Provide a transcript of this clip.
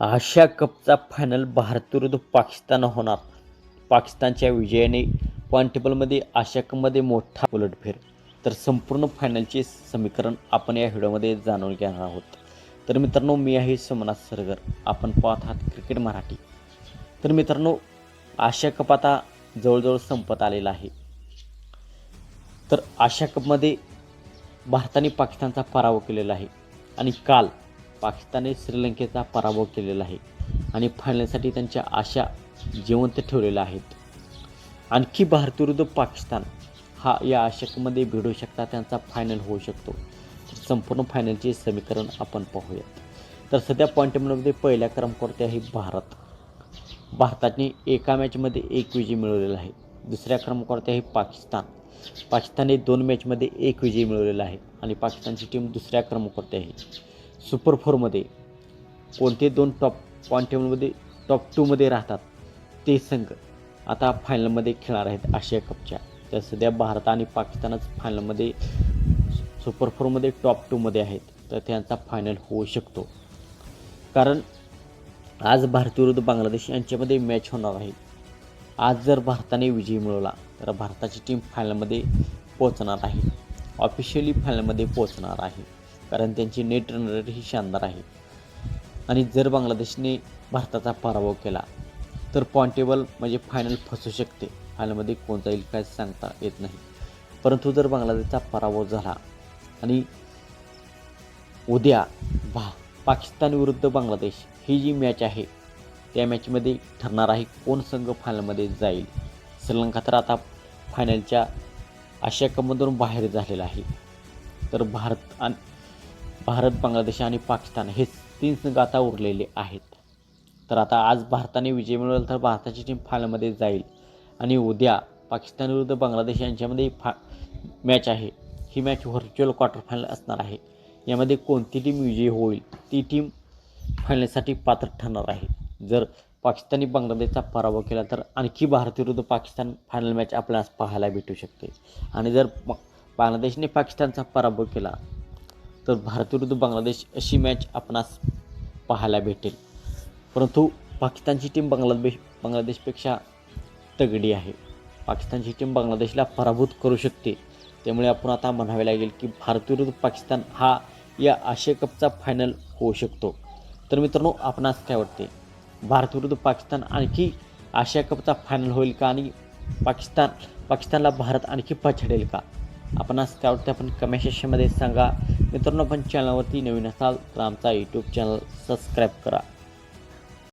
आशिया कपचा final Bharat विरुद्ध पाकिस्तान होणार. पाकिस्तानच्या विजयाने पॉईंट टेबलमध्ये आशिया कपमध्ये मोठा उलटफेर. तर संपूर्ण फायनलचे समीकरण आपण या व्हिडिओमध्ये जाणून घेणार आहोत. तर मित्रांनो मी आहे सोमनाथ सरगर. आपण पाहत आहात क्रिकेट मराठी. तर मित्रांनो आशिया कप आता जवळजवळ संपत आलेला आहे. तर आशिया कपमध्ये भारताने पाकिस्तानचा पराभव केलेला आहे. आणि काल पाकिस्तानने श्रीलंकेचा पराभव केलेला आहे आणि फायनलसाठी त्यांच्या आशा जिवंत ठेवलेल्या आहेत. आणखी भारत विरुद्ध पाकिस्तान हा या आशकमध्ये भिडू शकता त्यांचा फायनल होऊ शकतो. तर संपूर्ण फायनलचे समीकरण आपण पाहूयात. तर सध्या पॉईंटमध्ये पहिल्या क्रमांकावरती आहे? भारत. भारताने एका मॅचमध्ये एक विजय मिळवलेला आहे. दुसऱ्या क्रमांकावरती आहे? पाकिस्तान. पाकिस्तानने दोन मॅचमध्ये एक विजय मिळवलेला आहे आणि पाकिस्तानची टीम दुसऱ्या क्रमांकावरती आहे? सुपर फोरमध्ये कोणते दोन टॉप पॉईंट टेबलमध्ये टॉप टूमध्ये राहतात ते संघ आता फायनलमध्ये खेळणार आहेत आशिया कपच्या तर सध्या भारत आणि पाकिस्तानच फायनलमध्ये सुपर फोरमध्ये टॉप टूमध्ये आहेत. तर त्यांचा फायनल होऊ शकतो. कारण आज भारत विरुद्ध बांगलादेश यांच्यामध्ये मॅच होणार आहे. आज जर भारताने विजय मिळवला तर भारताची टीम फायनलमध्ये पोहोचणार आहे. ऑफिशियली फायनलमध्ये पोहोचणार आहे. कारण त्यांची नेट रन रेट ही शानदार आहे. आणि जर बांगलादेशने भारताचा पराभव केला तर पॉईंट टेबल म्हणजे फायनल फसू शकते. फायनलमध्ये कोण जाईल काय सांगता येत नाही. परंतु जर बांगलादेशचा पराभव झाला आणि उद्या भा पाकिस्तान विरुद्ध बांगलादेश ही जी मॅच आहे त्या मॅचमध्ये ठरणार आहे कोण संघ फायनलमध्ये जाईल? श्रीलंका तर आता फायनलच्या आशिया कपमधून बाहेर झालेला आहे. तर भारत आणि भारत बांगलादेश आणि पाकिस्तान हे तीन संघ आता उरलेले आहेत. तर आता आज भारताने विजय मिळवला तर भारताची टीम फायनलमध्ये जाईल. आणि उद्या पाकिस्तान विरुद्ध बांगलादेश यांच्यामध्ये फा मॅच आहे. ही मॅच व्हर्च्युअल क्वार्टर फायनल असणार आहे. यामध्ये कोणती टीम विजयी होईल ती टीम फायनलसाठी पात्र ठरणार आहे. जर पाकिस्तानी बांगलादेशचा पराभव केला तर आणखी भारत विरुद्ध पाकिस्तान फायनल मॅच आपल्याला पाहायला भेटू शकते. आणि जर बांगलादेशने पाकिस्तानचा पराभव केला तर भारत विरुद्ध बांगलादेश अशी मॅच आपणास पाहायला भेटेल. परंतु पाकिस्तानची टीम बांगलादेश बांगलादेशपेक्षा तगडी आहे. पाकिस्तानची टीम बांगलादेशला पराभूत करू शकते. त्यामुळे आपण आता म्हणावे लागेल की भारत विरुद्ध पाकिस्तान हा या आशिया कपचा फायनल होऊ शकतो. तर मित्रांनो आपणास काय वाटते? भारत विरुद्ध पाकिस्तान आणखी आशिया कपचा फायनल होईल का? आणि पाकिस्तान पाकिस्तानला भारत आणखी पछाडेल का? आपणास काय वाटतं? आपण कमेंट सेक्शनमध्ये सांगा. मित्रांनो पण चॅनलवरती नवीन असाल तर आमचा यूट्यूब चॅनल सबस्क्राईब करा.